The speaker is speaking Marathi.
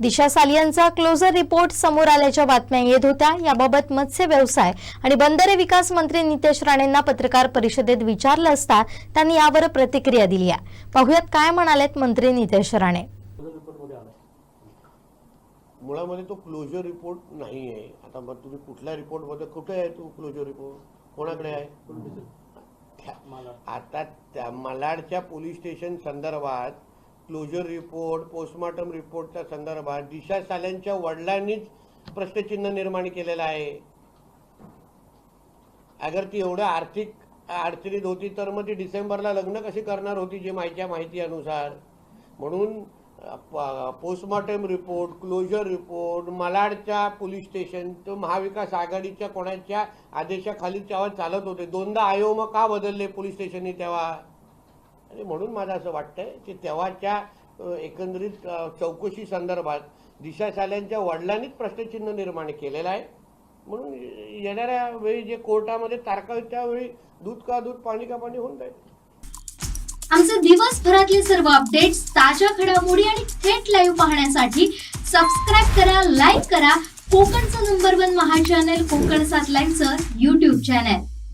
दिशा सालियांचा क्लोजर रिपोर्ट समोर आल्याच्या बातम्या येत होत्या. याबाबत मत्स्य व्यवसाय आणि बंदरे विकास मंत्री नितेश राणेंना पत्रकार परिषदेत विचारलं असता त्यांनी यावर प्रतिक्रिया दिली आहे. पाहुयात काय म्हणालेत मंत्री नितेश राणे. मुळामध्ये तो क्लोजर रिपोर्ट नाही आहे आता मग तुम्ही कुठल्या रिपोर्टमध्ये कुठे आहे तो क्लोजर रिपोर्ट कोणाकडे आहे? आता त्या मलाडच्या पोलीस स्टेशन संदर्भात क्लोजर रिपोर्ट पोस्टमॉर्टम रिपोर्टच्या संदर्भात दिशा साल्यांच्या वडिलांनीच प्रश्नचिन्ह निर्माण केलेलं आहे. अगर ती एवढं आर्थिक अडचणीत होती तर मग ती डिसेंबरला लग्न कशी करणार होती जे माहिती माहिती अनुसार म्हणून पोस्टमॉर्टम रिपोर्ट क्लोजर रिपोर्ट मलाडच्या पोलीस स्टेशन तो महाविकास आघाडीच्या कोणाच्या आदेशाखाली तेव्हा चालत होते. दोनदा आयोग मग का बदलले पोलीस स्टेशननी तेव्हा? आणि म्हणून मला असं वाटतंय की तेव्हाच्या एकंदरीत चौकशी संदर्भात दिशा साल्यांच्या वडिलांनीच प्रश्नचिन्ह निर्माण केलेलं आहे. म्हणून येणाऱ्या वेळी जे कोर्टामध्ये तारखा त्यावेळी दूध का दूध पाणी का पाणी होऊन जाईल. आमचे दिवसभरातले सर्व अपडेट्स ताज्या घडामोडी आणि थेट लाईव्ह पाहण्यासाठी सबस्क्राईब करा लाईक करा. कोकणचं number one Maha channel Konkan सात लाईव्हचं युट्यूब चॅनल